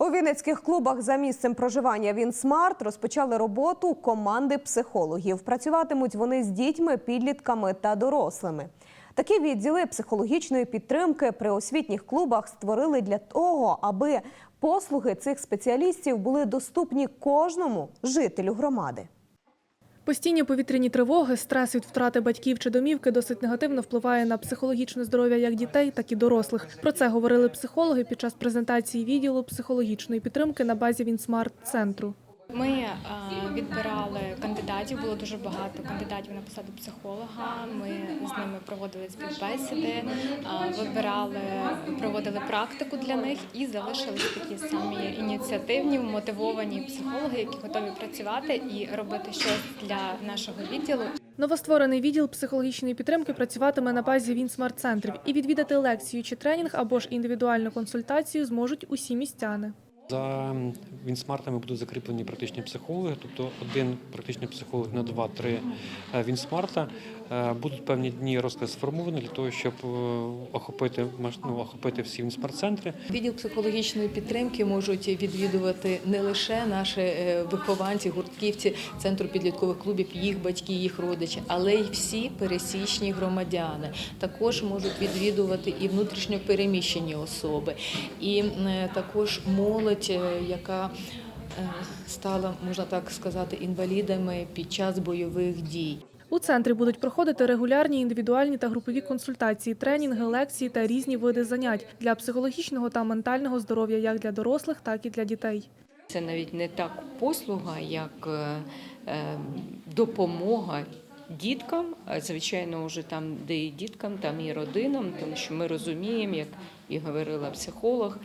У вінницьких клубах за місцем проживання Вінсмарт розпочали роботу команди психологів. Працюватимуть вони з дітьми, підлітками та дорослими. Такі відділи психологічної підтримки при освітніх клубах створили для того, аби послуги цих спеціалістів були доступні кожному жителю громади. Постійні повітряні тривоги, стрес від втрати батьків чи домівки досить негативно впливає на психологічне здоров'я як дітей, так і дорослих. Про це говорили психологи під час презентації відділу психологічної підтримки на базі Вінсмарт центру. Ми відбирали відбирали кандидатів, було дуже багато кандидатів на посаду психолога. Ми з ними проводили співбесіди, вибирали, проводили практику для них і залишились такі самі ініціативні, мотивовані психологи, які готові працювати і робити щось для нашого відділу. Новостворений відділ психологічної підтримки працюватиме на базі Вінсмарт центрів і відвідати лекцію чи тренінг або ж індивідуальну консультацію зможуть усі містяни. За Вінсмартами будуть закріплені практичні психологи, тобто один практичний психолог на два-три е, Вінсмарта. Е, Будуть певні дні розклад сформований для того, щоб е, охопити ну, охопити всі Вінсмарт-центри. Відділ психологічної підтримки можуть відвідувати не лише наші вихованці, гуртківці центру підліткових клубів, їх батьки, їх родичі, але й всі пересічні громадяни. Також можуть відвідувати і внутрішньо переміщені особи, і також молодь, е, яка е, стала, можна так сказати, інвалідами під час бойових дій. У центрі будуть проходити регулярні індивідуальні та групові консультації, тренінги, лекції та різні види занять для психологічного та ментального здоров'я як для дорослих, так і для дітей. Це навіть не так послуга, як е, допомога діткам, звичайно, вже там, де і діткам, там і родинам, тому що ми розуміємо, як і говорила психолог,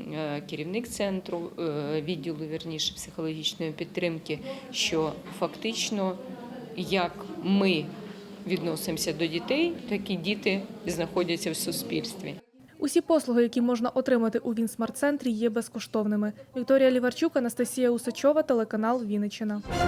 е, керівник центру е, відділу вірніше психологічної підтримки, що фактично як ми відносимося до дітей, так і діти знаходяться в суспільстві. Усі послуги, які можна отримати у Вінсмарт-центрі, є безкоштовними. Вікторія Ліварчук, Анастасія Усачова, телеканал Вінниччина.